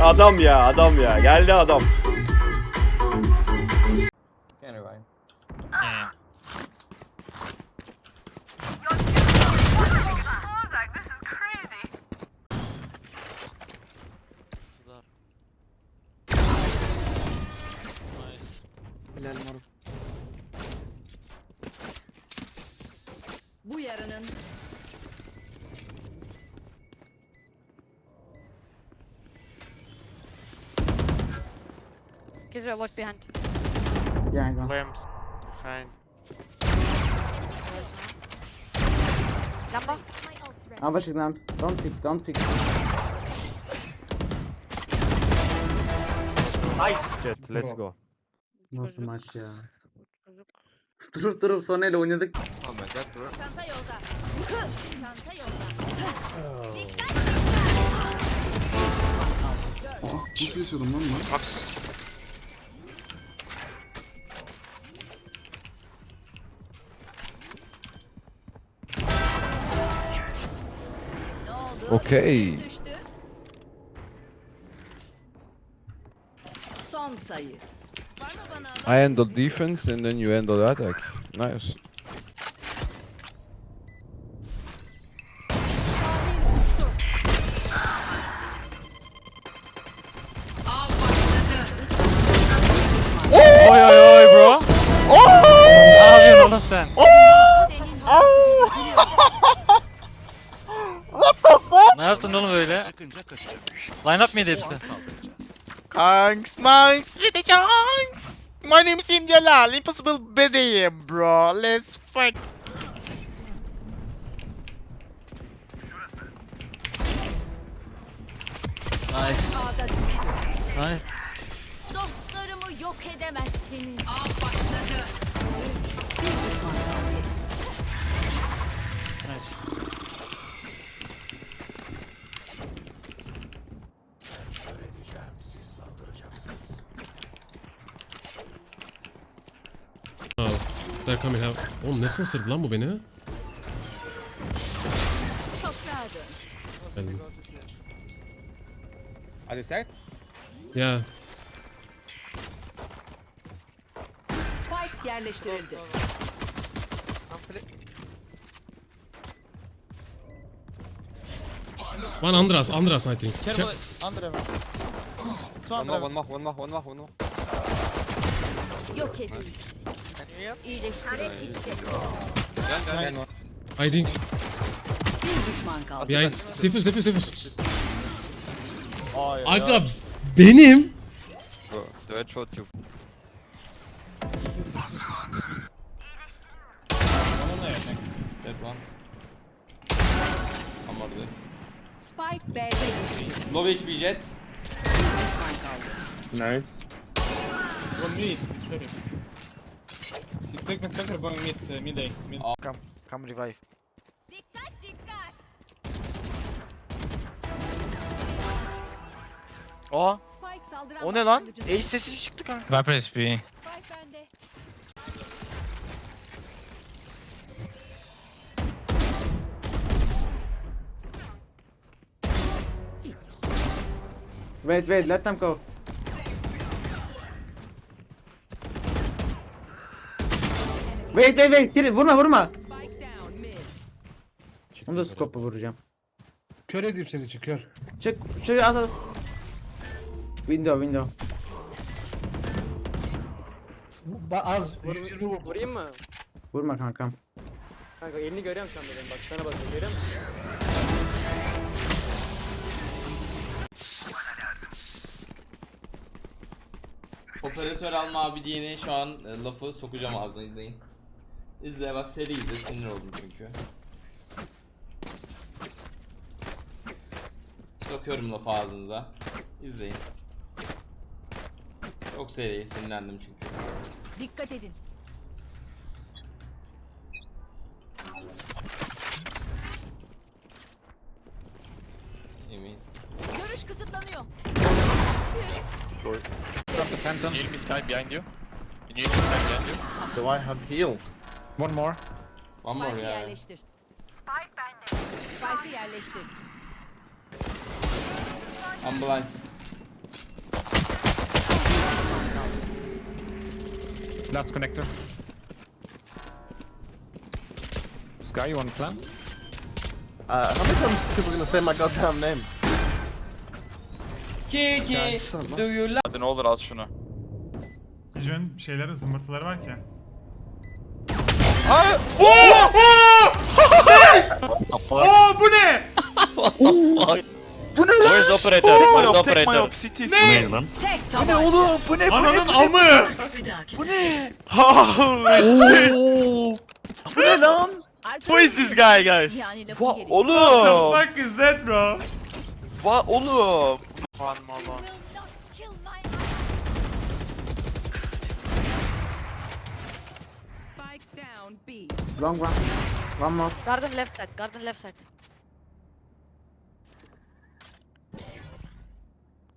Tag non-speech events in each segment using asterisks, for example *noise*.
Adam ya adam ya. Geldi adam. A look behind. Yani go. Lamps. Behind. Number? I'll watch it now. Don't pick, don't pick. Jet let's go. Nasıl maç ya? *laughs* durup durup sonra ile oynadık. Oh my god bro. çanta yolda. Çanta yolda. Nasıl yaşadım lan ben? Ups. Ne oldu? Okay. Düştü. Son sayı. Var mı bana? I handle defense and then you handle attack. Nice. Oy oy oy bro. Ne yapıyorsun oğlum sen? Ne oğlum böyle? Line up mıydı hepsi? Kanks, Manks, with the chunks! My name is Im Jalal, Impossible Bedeyim, bro. Let's fuck. Nice. Ağda düştü. Nice. Dostlarımı yok edemezsiniz. Av başladı. They're coming out. Oğlum nasıl ısırdı lan bu beni? Geldim. Other side? Ya Spike yerleştirildi. one Andras, Andras I think. Careful, him. Two One more, him. one more, one more, one more, one more. Yok edildi. İyileştirildi. Behind one. I think Bir düşman kaldı. behind. Defuse, defuse, defuse. Ay, Aga benim. Bro, the red shot you. Dead one. I'm already. Spike B'de düştü. Low HP jet. Bir düşman kaldı. Nice. One mid. You take my spectre going mid, uh, mid A. Mid. Come, come revive. Dikkat dikkat. Aa, Spike saldıran o ne lan? başlangıcı- Ace sesi çıktı kanka. Viper HP. Spike bende. Wait, wait, let them go. Wait, wait, wait. Geri, vurma, vurma. Onu da scope'la vuracağım. Kör edeyim seni için kör. Çık, çık, at, at. Window, window. Ba az 120 vurdum. Vurayım mı? Vurma kankam. Kanka elini görüyorum şu an benim bak sana bakıyorum görüyor musun? Operatör alma abi diyene şu an e, lafı sokacağım ağzına izleyin. İzle bak seri izle sinir oldum çünkü. Sokuyorum lafı ağzınıza. İzleyin. Çok seri sinirlendim çünkü. Dikkat edin. Emiyiz. Görüş kısıtlanıyor. Phantom. Enemy sky behind you. Enemy sky behind you. Do I have heal? One more. One more Spike'ı ya. yerleştir. Spike bende. Spike'ı yerleştir. I'm blind. Last connector. Sky, you wanna plan? Uh, how many times people gonna say my goddamn name? Kiki, do you love... Hadi ne olur al şunu. Hücrenin şeyleri, zımbırtıları var ki. Oo bu ne? *laughs* Where's operator? Where's operator? Tek tabanca. Ananın amı. Who is this guy guys? Lafı gelişi. What the fuck is that bro? Will not kill down B. Long one. One more. Garden left side, garden left side.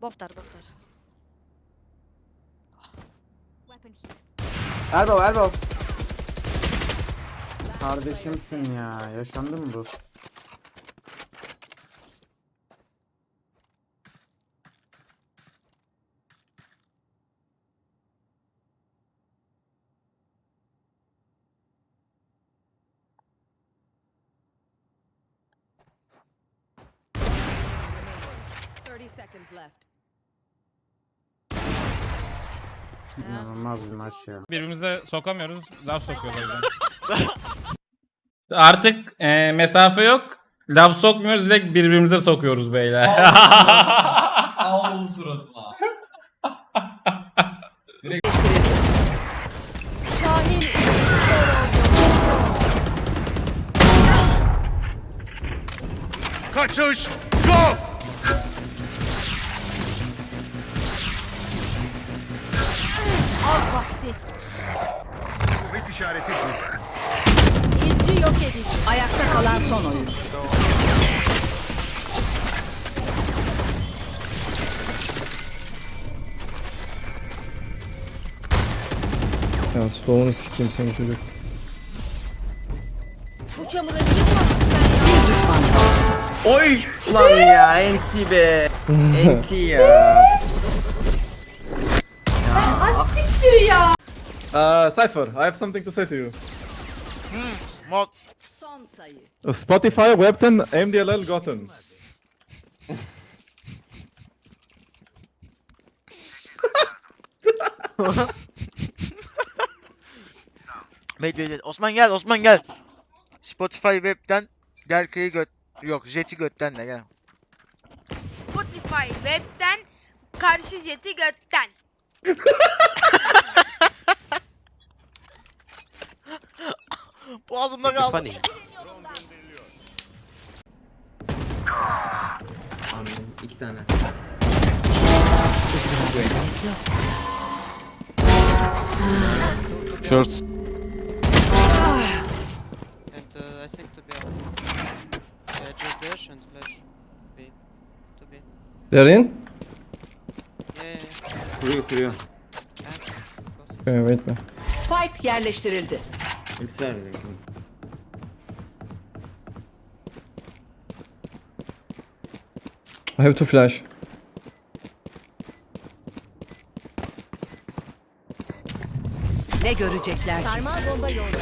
Boftar, boftar. Weapon here. Elbow elbow. Kardeşimsin ya. Yaşandı mı bu? İnanılmaz bir maç ya. Birbirimize sokamıyoruz. Laf o yüzden. *laughs* Artık e, mesafe yok. Laf sokmuyoruz direkt birbirimize sokuyoruz beyler. Al suratıma. Şahin Kaçış. Go. İşareti İnci yok edici. Ayakta kalan son oyun. Ya stoğunu sikeyim seni çocuk. Bu çamura niye Bir düşman kaldı. Oy! Ulan ya enti be. *laughs* enti ya. Uh, Cypher, I have something to say to you. Mod. Son sayı. Spotify Webten MDLL gotten. Wait wait wait. Osman gel Osman gel. Spotify webten Gerke'yi göt... Yok Jet'i götten de gel. Spotify webten karşı jeti götten. *laughs* Boğazımda kaldı. İki tane. Shorts. And uh, I think to be out. Yeah, just dash and flash. B. To B. They're in? Yeah, yeah, Kuruyor kuruyor. yeah. And, Okay, wait me. Spike yerleştirildi. I have to flash. Ne görecekler? Sarmal bomba yolda.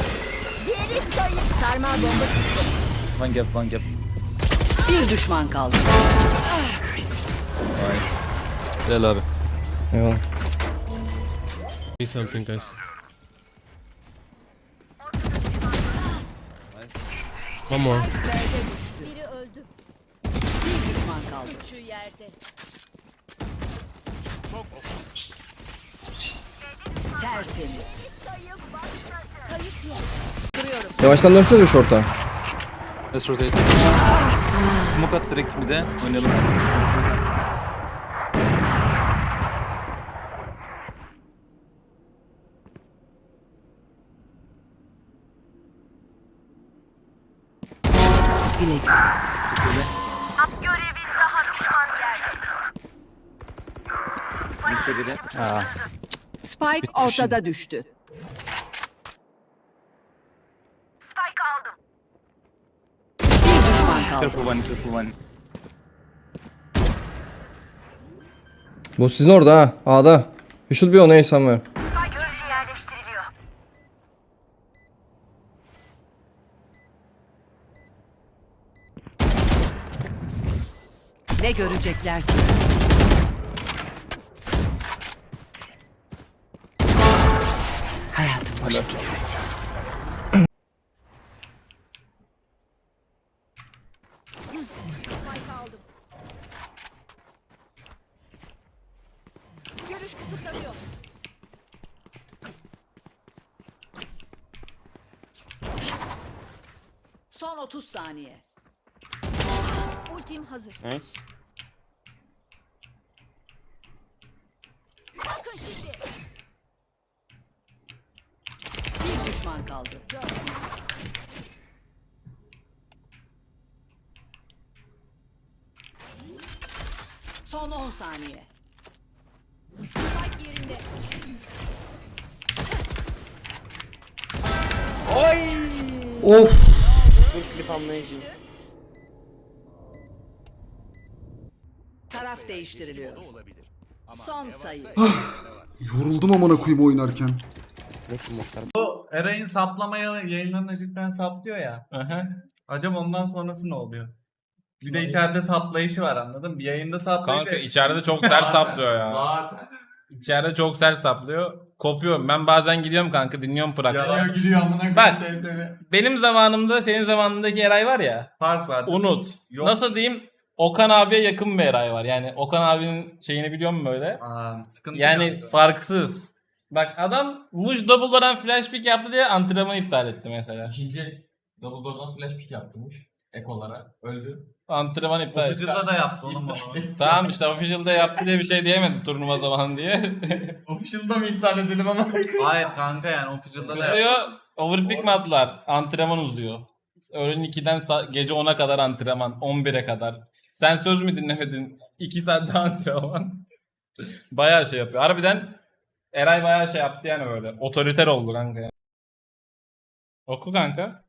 Diğeri zayıf. Sarmal bomba çıktı. One gap, one gap. Bir düşman kaldı. Gel abi. Eyvallah. Say something guys. One more. Biri öldü. Bir düşman kaldı. Şu yerde. Tertemiz. Kayıp yok. Duruyorum. Yavaştan dönsene short'a. Let's rotate. Smoke at direkt bir de oynayalım. Güle Spike ortada düştü. Bir düşman kaldı. one, careful one. Bu sizin orada ha. A'da. You should be on A somewhere. Görecekler ki? Hayatım boşa gitmeyecek. Görüş kısıtlanıyor. Son 30 saniye. Ultim hazır. Nice. Bakın şimdi. Bir düşman kaldı. Son 10 saniye. Spike yerinde. Of. Dur klip anlayıcı. Taraf değiştiriliyor. Son sayı. Yoruldum amına koyayım oynarken. Nasıl muhtar? Eray'ın saplamaya yayınlarına cidden saplıyor ya. Aha. Acaba ondan sonrası ne oluyor? Bir de içeride saplayışı var anladın mı? Bir yayında saplıyor. Kanka içeride çok sert saplıyor ya. Var. İçeride çok sert saplıyor. Kopuyorum. Ben bazen gidiyorum kanka dinliyorum Yalıyor Prag'da. gülüyor amına Bak. koyayım seni. Benim zamanımda senin zamanındaki Eray var ya. Fark var. Unut. Yok. Nasıl diyeyim? Okan abiye yakın bir Eray var. Yani Okan abinin şeyini biliyor musun böyle? Aa, sıkıntı Yani yok. farksız. Bak adam Muj double door'dan flash pick yaptı diye antrenmanı iptal etti mesela. İkinci double door'dan flash pick yaptırmış. Ek olarak. Öldü. Antrenman iptal etti. Official'da da yaptı oğlum onu. *laughs* Tamam işte official'da yaptı diye bir şey diyemedi turnuva zamanı diye. *laughs* Official'da mı iptal edelim ama? Hayır kanka yani official'da da yaptı. Kızıyor. Overpick mi attılar? Antrenman uzuyor. Öğlen 2'den sa- gece 10'a kadar antrenman. 11'e kadar. Sen söz mü dinlemedin? 2 saat daha antrenman. *laughs* bayağı şey yapıyor. Harbiden Eray bayağı şey yaptı yani böyle. Otoriter oldu kanka. Oku kanka.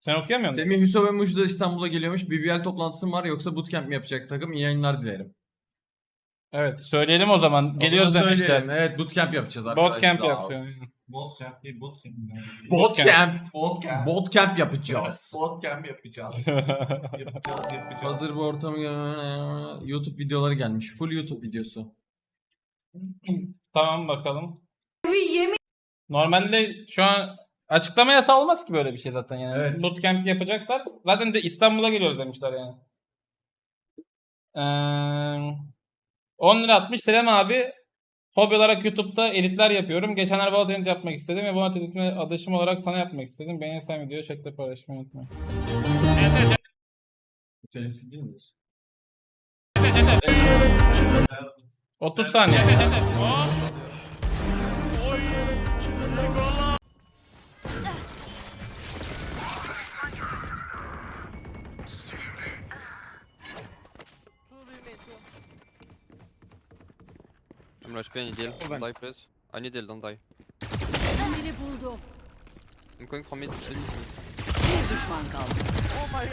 Sen okuyamıyor musun? Semih Hüso ve Muj da İstanbul'a geliyormuş. BBL toplantısı mı var yoksa bootcamp mi yapacak takım? İyi yayınlar dilerim. Evet söyleyelim o zaman. Geliyoruz O zaman demişler. söyleyelim. Evet bootcamp yapacağız arkadaşlar. Bootcamp yapacağız. Bootcamp değil bootcamp. Bootcamp. Bootcamp. Bootcamp yapacağız. Bootcamp yapacağız. *laughs* yapacağız yapacağız. Hazır bir ortam YouTube videoları gelmiş. Full YouTube videosu. *laughs* tamam bakalım. Normalde şu an açıklama yasağı olmaz ki böyle bir şey zaten yani. Evet. Bootcamp yapacaklar. Zaten de İstanbul'a geliyoruz demişler yani. Ee, 10 lira atmış Selam abi. Hobi olarak YouTube'da editler yapıyorum. Geçenler Valorant edit yapmak istedim ve Valorant editini adaşım olarak sana yapmak istedim. Beğenirsen videoyu chatte paylaşmayı unutma. Değil midir? 30 saniye. I'm rush B, I need heal. Don't die, please. I need heal, don't die. Biri buldu. I'm going from mid. Bir düşman kaldı. Hayır.